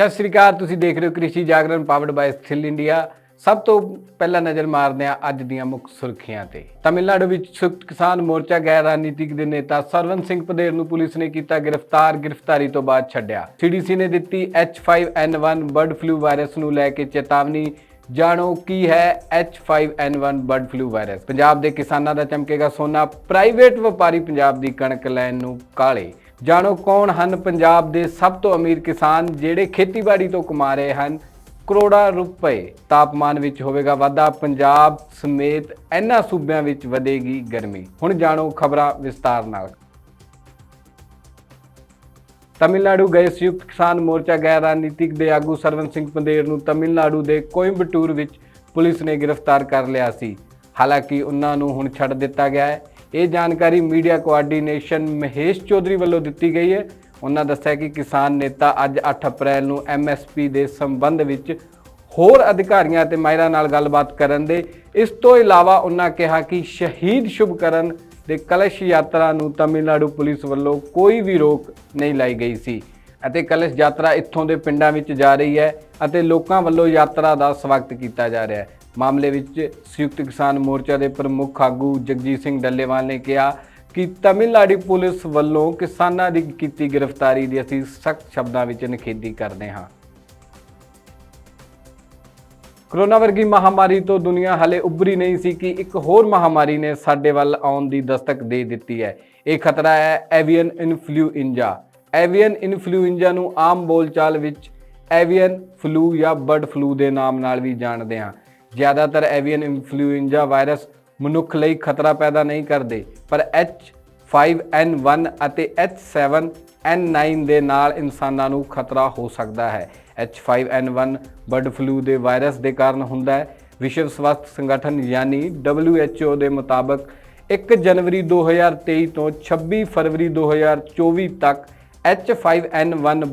ਸਤਿ ਸ੍ਰੀ ਅਕਾਲ, ਤੁਸੀਂ ਦੇਖ ਰਹੇ ਹੋ ਕ੍ਰਿਸ਼ੀ ਜਾਗਰਣ ਪਾਵਰਡ ਬਾਈ ਸਥਿਲ ਇੰਡੀਆ ਸਭ ਤੋਂ ਪਹਿਲਾਂ ਨਜ਼ਰ ਮਾਰਦੇ ਹਾਂ ਅੱਜ ਦੀਆਂ ਮੁੱਖ ਸੁਰਖੀਆਂ ਤੇ। ਤਮਿਲਨਾਡੂ ਵਿੱਚ ਸੰਯੁਕਤ ਕਿਸਾਨ ਮੋਰਚਾ ਗੈਰ ਰਾਜਨੀਤਿਕ ਦੇ ਨੇਤਾ ਸਰਵਨ ਸਿੰਘ ਪਦੇਰ ਨੂੰ ਪੁਲਿਸ ਨੇ ਕੀਤਾ ਗ੍ਰਿਫਤਾਰ, ਗ੍ਰਿਫਤਾਰੀ ਤੋਂ ਬਾਅਦ ਛੱਡਿਆ। ਸੀਡੀਸੀ ਨੇ ਦਿੱਤੀ H5N1 ਬਰਡ ਫਲੂ ਵਾਇਰਸ ਨੂੰ ਲੈ ਕੇ ਚੇਤਾਵਨੀ। ਜਾਣੋ ਕੀ ਹੈ H5N1 bird flu virus Punjab ਦੇ ਕਿਸਾਨਾਂ ਦਾ ਚਮਕੇਗਾ ਸੋਨਾ। ਪ੍ਰਾਈਵੇਟ ਵਪਾਰੀ ਪੰਜਾਬ ਦੀ ਕਣਕ ਲੈਣ ਨੂੰ ਕਾਲੇ। ਜਾਣੋ ਕੌਣ ਹਨ ਪੰਜਾਬ ਦੇ ਸਭ ਤੋਂ ਅਮੀਰ ਕਿਸਾਨ ਜਿਹੜੇ ਖੇਤੀਬਾੜੀ ਤੋਂ ਕਮਾ ਰਹੇ ਹਨ। ਕਰੋੜਾਂ ਰੁਪਏ ਤਾਪਮਾਨ ਵਿੱਚ ਹੋਵੇਗਾ ਵਾਧਾ। ਪੰਜਾਬ ਸਮੇਤ ਇਹਨਾਂ ਸੂਬਿਆਂ ਵਿੱਚ ਵਧੇਗੀ ਗਰਮੀ। ਹੁਣ ਜਾਣੋ ਖਬਰਾਂ ਵਿਸਤਾਰ ਨਾਲ। ਤਮਿਲਨਾਡੂ ਗਏ ਸੰਯੁਕਤ ਕਿਸਾਨ ਮੋਰਚਾ ਗੈਰ ਰਾਜਨੀਤਿਕ ਦੇ ਆਗੂ ਸਰਵਨ ਸਿੰਘ ਪੰਦੇਰ ਨੂੰ ਤਮਿਲਨਾਡੂ ਦੇ ਕੋਇੰਬਟੂਰ ਵਿੱਚ ਪੁਲਿਸ ਨੇ ਗ੍ਰਿਫਤਾਰ ਕਰ ਲਿਆ ਸੀ। ਹਾਲਾਂਕਿ ਉਹਨਾਂ ਨੂੰ ਹੁਣ ਛੱਡ ਦਿੱਤਾ ਗਿਆ ਹੈ। ਇਹ ਜਾਣਕਾਰੀ ਮੀਡੀਆ ਕੋਆਰਡੀਨੇਸ਼ਨ ਮਹੇਸ਼ ਚੌਧਰੀ ਵੱਲੋਂ ਦਿੱਤੀ ਗਈ ਹੈ। ਉਹਨਾਂ ਦੱਸਿਆ ਕਿ ਕਿਸਾਨ ਨੇਤਾ ਅੱਜ 8 ਅਪ੍ਰੈਲ ਨੂੰ ਐਮਐਸਪੀ ਦੇ ਸੰਬੰਧ ਵਿੱਚ ਹੋਰ ਅਧਿਕਾਰੀਆਂ ਅਤੇ ਮਾਇਰਾਂ ਨਾਲ ਗੱਲਬਾਤ ਕਰਨ ਦੇ। ਇਸ ਤੋਂ ਇਲਾਵਾ ਉਹਨਾਂ ਕਿਹਾ ਕਿ ਸ਼ਹੀਦ ਸ਼ੁਭਕਰਨ ਦੇ ਕਲਸ਼ ਯਾਤਰਾ ਨੂੰ ਤਮਿਲਨਾਡੂ ਪੁਲਿਸ ਵੱਲੋਂ ਕੋਈ ਵੀ ਰੋਕ ਨਹੀਂ ਲਾਈ ਗਈ ਸੀ ਅਤੇ ਕਲਸ਼ ਯਾਤਰਾ ਇੱਥੋਂ ਦੇ ਪਿੰਡਾਂ ਵਿੱਚ ਜਾ ਰਹੀ ਹੈ ਅਤੇ ਲੋਕਾਂ ਵੱਲੋਂ ਯਾਤਰਾ ਦਾ ਸਵਾਗਤ ਕੀਤਾ ਜਾ ਰਿਹਾ ਹੈ। ਮਾਮਲੇ ਵਿੱਚ ਸੰਯੁਕਤ ਕਿਸਾਨ ਮੋਰਚਾ ਦੇ ਪ੍ਰਮੁੱਖ ਆਗੂ ਜਗਜੀਤ ਸਿੰਘ ਡੱਲੇਵਾਲ ਨੇ ਕਿਹਾ ਕਿ ਤਮਿਲਨਾਡੂ ਪੁਲਿਸ ਵੱਲੋਂ ਕਿਸਾਨਾਂ ਦੀ ਕੀਤੀ ਗ੍ਰਿਫਤਾਰੀ ਦੀ ਅਸੀਂ ਸਖਤ ਸ਼ਬਦਾਂ ਵਿੱਚ ਨਿਖੇਧੀ ਕਰਦੇ ਹਾਂ। ਕਰੋਨਾ ਵਰਗੀ ਮਹਾਮਾਰੀ ਤੋਂ ਦੁਨੀਆ ਹਲੇ ਉੱਭਰੀ ਨਹੀਂ ਸੀ ਕਿ ਇੱਕ ਹੋਰ ਮਹਾਮਾਰੀ ਨੇ ਸਾਡੇ ਵੱਲ ਆਉਣ ਦੀ ਦਸਤਕ ਦੇ ਦਿੱਤੀ ਹੈ। ਇਹ ਖਤਰਾ ਹੈ ਐਵੀਅਨ ਇਨਫਲੂਇੰਜਾ ਐਵੀਅਨ ਇਨਫਲੂਇੰਜਾ ਨੂੰ ਆਮ ਬੋਲਚਾਲ ਵਿੱਚ ਐਵੀਅਨ ਫਲੂ ਜਾਂ ਬਰਡ ਫਲੂ ਦੇ ਨਾਮ ਨਾਲ ਵੀ ਜਾਣਦੇ ਹਾਂ। ਜ਼ਿਆਦਾਤਰ ਐਵੀਅਨ ਇਨਫਲੂਐਂਜ਼ਾ ਵਾਇਰਸ ਮਨੁੱਖ ਲਈ ਖਤਰਾ ਪੈਦਾ ਨਹੀਂ ਕਰਦੇ, ਪਰ H5N1 ਅਤੇ H7N9 ਦੇ ਨਾਲ ਇਨਸਾਨਾਂ ਨੂੰ ਖਤਰਾ ਹੋ ਸਕਦਾ ਹੈ। H5N1 ਬਰਡ ਫਲੂ ਦੇ ਵਾਇਰਸ ਦੇ ਕਾਰਨ ਹੁੰਦਾ ਹੈ। ਵਿਸ਼ਵ ਸਵਾਸਥ ਸੰਗਠਨ ਯਾਨੀ WHO ਦੇ ਮੁਤਾਬਕ 1 ਜਨਵਰੀ 2023 ਤੋਂ 26 ਫਰਵਰੀ 2024 ਤੱਕ H5N1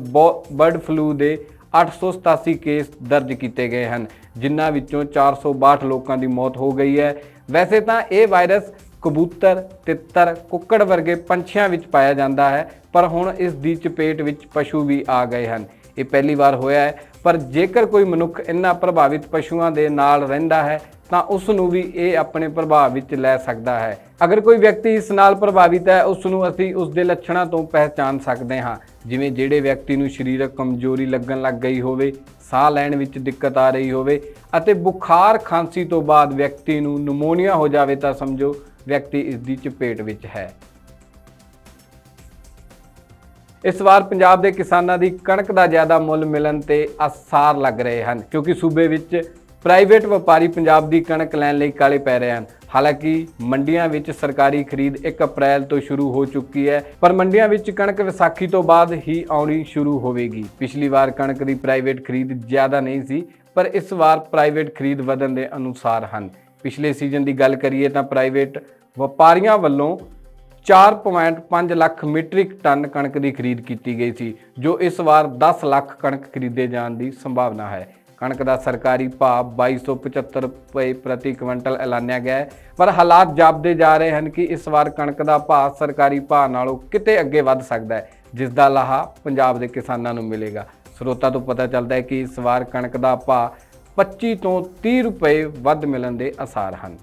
ਬਰਡ ਫਲੂ ਦੇ 887 ਕੇਸ ਦਰਜ ਕੀਤੇ ਗਏ ਹਨ, ਜਿਨ੍ਹਾਂ ਵਿੱਚੋਂ 462 ਲੋਕਾਂ ਦੀ ਮੌਤ ਹੋ ਗਈ ਹੈ। ਵੈਸੇ ਤਾਂ ਇਹ ਵਾਇਰਸ ਕਬੂਤਰ, ਤਿੱਤਰ, ਕੁੱਕੜ ਵਰਗੇ ਪੰਛੀਆਂ ਵਿੱਚ ਪਾਇਆ ਜਾਂਦਾ ਹੈ, ਪਰ ਹੁਣ ਇਸ ਦੀ ਚਪੇਟ ਵਿੱਚ ਪਸ਼ੂ ਵੀ ਆ ਗਏ ਹਨ। ਇਹ ਪਹਿਲੀ ਵਾਰ ਹੋਇਆ ਹੈ। ਪਰ ਜੇਕਰ ਕੋਈ ਮਨੁੱਖ ਇਨ੍ਹਾਂ ਪ੍ਰਭਾਵਿਤ ਪਸ਼ੂਆਂ ਦੇ ਨਾਲ ਰਹਿੰਦਾ ਹੈ, ਤਾਂ ਉਸ ਨੂੰ ਵੀ ਇਹ ਆਪਣੇ ਪ੍ਰਭਾਵ ਵਿੱਚ ਲੈ ਸਕਦਾ ਹੈ। ਅਗਰ ਕੋਈ ਵਿਅਕਤੀ ਇਸ ਨਾਲ ਪ੍ਰਭਾਵਿਤ ਹੈ ਉਸ ਨੂੰ ਅਸੀਂ ਉਸ ਦੇ ਲੱਛਣਾਂ ਤੋਂ ਪਹਿਚਾਨ ਸਕਦੇ ਹਾਂ। ਜਿਵੇਂ ਜਿਹੜੇ ਵਿਅਕਤੀ ਨੂੰ ਸਰੀਰਕ ਕਮਜ਼ੋਰੀ ਲੱਗਣ ਲੱਗ ਗਈ ਹੋਵੇ, ਸਾਹ ਲੈਣ ਵਿੱਚ ਦਿੱਕਤ ਆ ਰਹੀ ਹੋਵੇ ਅਤੇ ਬੁਖਾਰ, ਖਾਂਸੀ ਤੋਂ ਬਾਅਦ ਵਿਅਕਤੀ ਨੂੰ ਨਮੋਨੀਆ ਹੋ ਜਾਵੇ, ਤਾਂ ਸਮਝੋ ਵਿਅਕਤੀ ਇਸ ਦੀ ਚਪੇਟ ਵਿੱਚ ਹੈ। ਇਸ ਵਾਰ ਪੰਜਾਬ ਦੇ ਕਿਸਾਨਾਂ ਦੀ ਕਣਕ ਦਾ ਜ਼ਿਆਦਾ ਮੁੱਲ ਮਿਲਣ ਤੇ ਆਸਾਰ ਲੱਗ ਰਹੇ ਹਨ, ਕਿਉਂਕਿ ਸੂਬੇ ਵਿੱਚ ਪ੍ਰਾਈਵੇਟ ਵਪਾਰੀ ਪੰਜਾਬ ਦੀ ਕਣਕ ਲੈਣ ਲਈ ਕਾਲੇ ਪੈ ਰਹੇ ਹਨ। ਹਾਲਾਂਕਿ ਮੰਡੀਆਂ ਵਿੱਚ ਸਰਕਾਰੀ ਖਰੀਦ 1 ਅਪ੍ਰੈਲ ਤੋਂ ਸ਼ੁਰੂ ਹੋ ਚੁੱਕੀ ਹੈ, ਪਰ ਮੰਡੀਆਂ ਵਿੱਚ ਕਣਕ ਵਿਸਾਖੀ ਤੋਂ ਬਾਅਦ ਹੀ ਆਉਣੀ ਸ਼ੁਰੂ ਹੋਵੇਗੀ। ਪਿਛਲੀ ਵਾਰ ਕਣਕ ਦੀ ਪ੍ਰਾਈਵੇਟ ਖਰੀਦ ਜ਼ਿਆਦਾ ਨਹੀਂ ਸੀ, ਪਰ ਇਸ ਵਾਰ ਪ੍ਰਾਈਵੇਟ ਖਰੀਦ ਵਧਣ ਦੇ ਅਨੁਸਾਰ ਹਨ। ਪਿਛਲੇ ਸੀਜ਼ਨ ਦੀ ਗੱਲ ਕਰੀਏ ਤਾਂ ਪ੍ਰਾਈਵੇਟ ਵਪਾਰੀਆਂ ਵੱਲੋਂ 4.5 ਲੱਖ ਮੀਟ੍ਰਿਕ ਟਨ ਕਣਕ ਦੀ ਖਰੀਦ ਕੀਤੀ ਗਈ ਸੀ, ਜੋ ਇਸ ਵਾਰ 10 ਲੱਖ ਕਣਕ ਖਰੀਦੇ ਜਾਣ ਦੀ ਸੰਭਾਵਨਾ ਹੈ। ਕਣਕ ਦਾ ਸਰਕਾਰੀ ਭਾਅ 2275 ਰੁਪਏ ਪ੍ਰਤੀ ਕੁਇੰਟਲ ਐਲਾਨਿਆ ਗਿਆ ਹੈ, ਪਰ ਹਾਲਾਤ ਜਾਪਦੇ ਜਾ ਰਹੇ ਹਨ ਕਿ ਇਸ ਵਾਰ ਕਣਕ ਦਾ ਭਾਅ ਸਰਕਾਰੀ ਭਾਅ ਨਾਲੋਂ ਕਿਤੇ ਅੱਗੇ ਵੱਧ ਸਕਦਾ ਹੈ, ਜਿਸ ਦਾ ਲਾਹਾ ਪੰਜਾਬ ਦੇ ਕਿਸਾਨਾਂ ਨੂੰ ਮਿਲੇਗਾ। ਸਰੋਤਾਂ ਤੋਂ ਪਤਾ ਚੱਲਦਾ ਹੈ ਕਿ ਇਸ ਵਾਰ ਕਣਕ ਦਾ ਭਾਅ 25 ਤੋਂ 30 ਰੁਪਏ ਵੱਧ ਮਿਲਣ ਦੇ ਅਸਾਰ ਹਨ।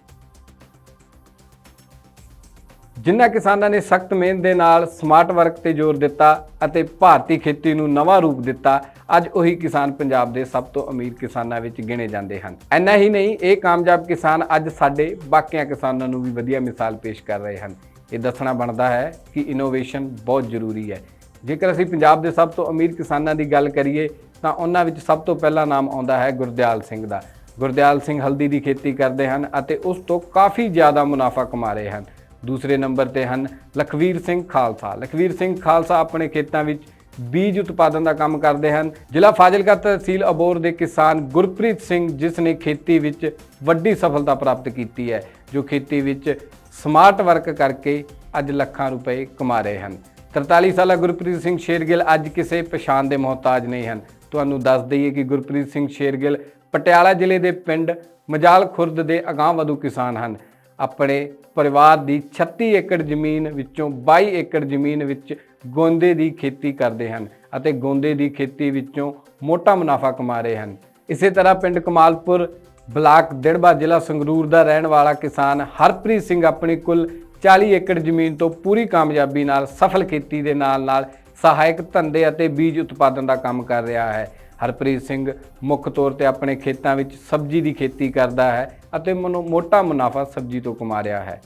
ਜਿਨ੍ਹਾਂ ਕਿਸਾਨਾਂ ਨੇ ਸਖਤ ਮਿਹਨਤ ਦੇ ਨਾਲ ਸਮਾਰਟ ਵਰਕ ਤੇ ਜ਼ੋਰ ਦਿੱਤਾ ਅਤੇ ਭਾਰਤੀ ਖੇਤੀ ਨੂੰ ਨਵਾਂ ਰੂਪ ਦਿੱਤਾ, ਅੱਜ ਉਹੀ ਕਿਸਾਨ ਪੰਜਾਬ ਦੇ ਸਭ ਤੋਂ ਅਮੀਰ ਕਿਸਾਨਾਂ ਵਿੱਚ ਗਿਣੇ ਜਾਂਦੇ ਹਨ। ਐਨਾ ਹੀ ਨਹੀਂ, ਇਹ ਕਾਮਯਾਬ ਕਿਸਾਨ ਅੱਜ ਸਾਡੇ ਬਾਕੀਆਂ ਕਿਸਾਨਾਂ ਨੂੰ ਵੀ ਵਧੀਆ ਮਿਸਾਲ ਪੇਸ਼ ਕਰ ਰਹੇ ਹਨ। ਇਹ ਦੱਸਣਾ ਬਣਦਾ ਹੈ ਕਿ ਇਨੋਵੇਸ਼ਨ ਬਹੁਤ ਜ਼ਰੂਰੀ ਹੈ। ਜੇਕਰ ਅਸੀਂ ਪੰਜਾਬ ਦੇ ਸਭ ਤੋਂ ਅਮੀਰ ਕਿਸਾਨਾਂ ਦੀ ਗੱਲ ਕਰੀਏ, ਤਾਂ ਉਹਨਾਂ ਵਿੱਚ ਸਭ ਤੋਂ ਪਹਿਲਾ ਨਾਮ ਆਉਂਦਾ ਹੈ ਗੁਰਦਿਆਲ ਸਿੰਘ ਦਾ। ਗੁਰਦਿਆਲ ਸਿੰਘ ਹਲਦੀ ਦੀ ਖੇਤੀ ਕਰਦੇ ਹਨ ਅਤੇ ਉਸ ਤੋਂ ਕਾਫੀ ਜ਼ਿਆਦਾ ਮੁਨਾਫਾ ਕਮਾ ਰਹੇ ਹਨ। ਦੂਸਰੇ ਨੰਬਰ ਤੇ ਹਨ ਲਖਵੀਰ ਸਿੰਘ ਖਾਲਸਾ। ਲਖਵੀਰ ਸਿੰਘ ਖਾਲਸਾ ਆਪਣੇ ਖੇਤਾਂ ਵਿੱਚ ਬੀਜ ਉਤਪਾਦਨ ਦਾ ਕੰਮ ਕਰਦੇ ਹਨ। ਜ਼ਿਲ੍ਹਾ ਫਾਜ਼ਿਲਕਾ ਤਹਿਸੀਲ ਅਬੋਰ ਦੇ ਕਿਸਾਨ ਗੁਰਪ੍ਰੀਤ ਸਿੰਘ, ਜਿਸ ਨੇ ਖੇਤੀ ਵਿੱਚ ਵੱਡੀ ਸਫਲਤਾ ਪ੍ਰਾਪਤ ਕੀਤੀ ਹੈ, ਜੋ ਖੇਤੀ ਵਿੱਚ ਸਮਾਰਟ ਵਰਕ ਕਰਕੇ ਅੱਜ ਲੱਖਾਂ ਰੁਪਏ ਕਮਾ ਰਹੇ ਹਨ। 43 ਸਾਲਾ ਗੁਰਪ੍ਰੀਤ ਸਿੰਘ ਸ਼ੇਰਗਿੱਲ ਅੱਜ ਕਿਸੇ ਪਛਾਣ ਦੇ ਮੁਹਤਾਜ ਨਹੀਂ ਹਨ। ਤੁਹਾਨੂੰ ਦੱਸ ਦਈਏ ਕਿ ਗੁਰਪ੍ਰੀਤ ਸਿੰਘ ਸ਼ੇਰਗਿੱਲ ਪਟਿਆਲਾ ਜ਼ਿਲ੍ਹੇ ਦੇ ਪਿੰਡ ਮਜਾਲ ਖੁਰਦ ਦੇ ਅਗਾਂਹ ਵਧੂ ਕਿਸਾਨ ਹਨ। ਆਪਣੇ ਪਰਿਵਾਰ ਦੀ 36 ਏਕੜ ਜ਼ਮੀਨ ਵਿੱਚੋਂ 22 ਏਕੜ ਜ਼ਮੀਨ ਵਿੱਚ ਗੋਂਦੇ ਦੀ ਖੇਤੀ ਕਰਦੇ ਹਨ ਅਤੇ ਗੋਂਦੇ ਦੀ ਖੇਤੀ ਵਿੱਚੋਂ ਮੋਟਾ ਮੁਨਾਫਾ ਕਮਾ ਰਹੇ ਹਨ। ਇਸੇ ਤਰ੍ਹਾਂ ਪਿੰਡ ਕਮਾਲਪੁਰ ਬਲਾਕ ਦਿੜਬਾ ਜ਼ਿਲ੍ਹਾ ਸੰਗਰੂਰ ਦਾ ਰਹਿਣ ਵਾਲਾ ਕਿਸਾਨ ਹਰਪ੍ਰੀਤ ਸਿੰਘ ਆਪਣੀ ਕੁੱਲ 40 ਏਕੜ ਜ਼ਮੀਨ ਤੋਂ ਪੂਰੀ ਕਾਮਯਾਬੀ ਨਾਲ ਸਫਲ ਖੇਤੀ ਦੇ ਨਾਲ-ਨਾਲ ਸਹਾਇਕ ਧੰਦੇ ਅਤੇ ਬੀਜ ਉਤਪਾਦਨ ਦਾ ਕੰਮ ਕਰ ਰਿਹਾ ਹੈ। ਹਰਪ੍ਰੀਤ ਸਿੰਘ ਮੁੱਖ ਤੌਰ ਤੇ ਆਪਣੇ ਖੇਤਾਂ ਵਿੱਚ ਸਬਜ਼ੀ ਦੀ ਖੇਤੀ ਕਰਦਾ ਹੈ ਅਤੇ ਮਨੋ, ਮੋਟਾ ਮੁਨਾਫਾ ਸਬਜ਼ੀ ਤੋਂ ਕਮਾ ਰਿਹਾ ਹੈ।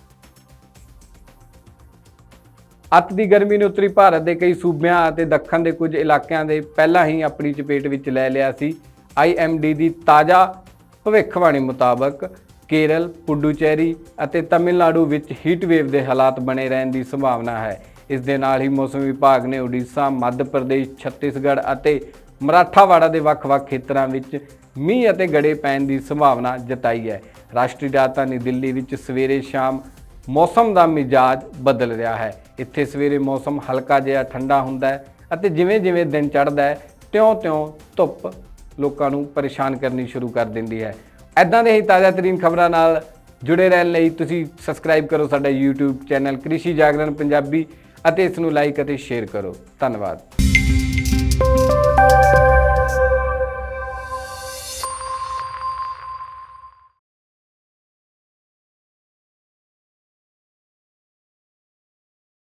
ਅੱਤ ਦੀ ਗਰਮੀ ਨੇ ਉੱਤਰੀ ਭਾਰਤ ਦੇ ਕਈ ਸੂਬਿਆਂ ਅਤੇ ਦੱਖਣ ਦੇ ਕੁਝ ਇਲਾਕਿਆਂ ਦੇ ਪਹਿਲਾਂ ਹੀ ਆਪਣੀ ਚਪੇਟ ਵਿੱਚ ਲੈ ਲਿਆ ਸੀ। IMD ਦੀ ਤਾਜ਼ਾ ਭਵਿੱਖਬਾਣੀ ਮੁਤਾਬਕ ਕੇਰਲ, ਪੁਡੂਚੇਰੀ ਅਤੇ ਤਮਿਲਨਾਡੂ ਵਿੱਚ ਹੀਟ ਵੇਵ ਦੇ ਹਾਲਾਤ ਬਣੇ ਰਹਿਣ ਦੀ ਸੰਭਾਵਨਾ ਹੈ। ਇਸ ਦੇ ਨਾਲ ਹੀ ਮੌਸਮ ਵਿਭਾਗ ਨੇ ਉੜੀਸਾ, ਮੱਧ ਪ੍ਰਦੇਸ਼, ਛੱਤੀਸਗੜ੍ਹ ਅਤੇ ਮਰਾਠਾਵਾੜਾ ਦੇ ਵੱਖ-ਵੱਖ ਖੇਤਰਾਂ ਵਿੱਚ ਮੀਂਹ ਅਤੇ ਗੜੇ ਪੈਣ ਦੀ ਸੰਭਾਵਨਾ ਜਤਾਈ ਹੈ। ਰਾਸ਼ਟਰੀ ਰਾਜਧਾਨੀ ਦਿੱਲੀ ਵਿੱਚ ਸਵੇਰੇ ਸ਼ਾਮ ਮੌਸਮ ਦਾ ਮਿਜਾਜ ਬਦਲ ਰਿਹਾ ਹੈ। ਇੱਥੇ ਸਵੇਰੇ ਮੌਸਮ ਹਲਕਾ ਜਿਹਾ ਠੰਡਾ ਹੁੰਦਾ ਹੈ ਅਤੇ ਜਿਵੇਂ-ਜਿਵੇਂ ਦਿਨ ਚੜ੍ਹਦਾ ਹੈ, ਤਿਉਂ-ਤਿਉਂ ਧੁੱਪ ਲੋਕਾਂ ਨੂੰ ਪਰੇਸ਼ਾਨ ਕਰਨੀ ਸ਼ੁਰੂ ਕਰ ਦਿੰਦੀ ਹੈ। ਐਦਾਂ ਦੇ ਹੀ ਤਾਜ਼ਾ ਤਰੀਨ ਖਬਰਾਂ ਨਾਲ ਜੁੜੇ ਰਹਿਣ ਲਈ ਤੁਸੀਂ ਸਬਸਕ੍ਰਾਈਬ ਕਰੋ ਸਾਡਾ YouTube ਚੈਨਲ ਕ੍ਰਿਸ਼ੀ ਜਾਗਰਣ ਪੰਜਾਬੀ ਅਤੇ ਇਸ ਨੂੰ ਲਾਈਕ ਅਤੇ ਸ਼ੇਅਰ ਕਰੋ। ਧੰਨਵਾਦ।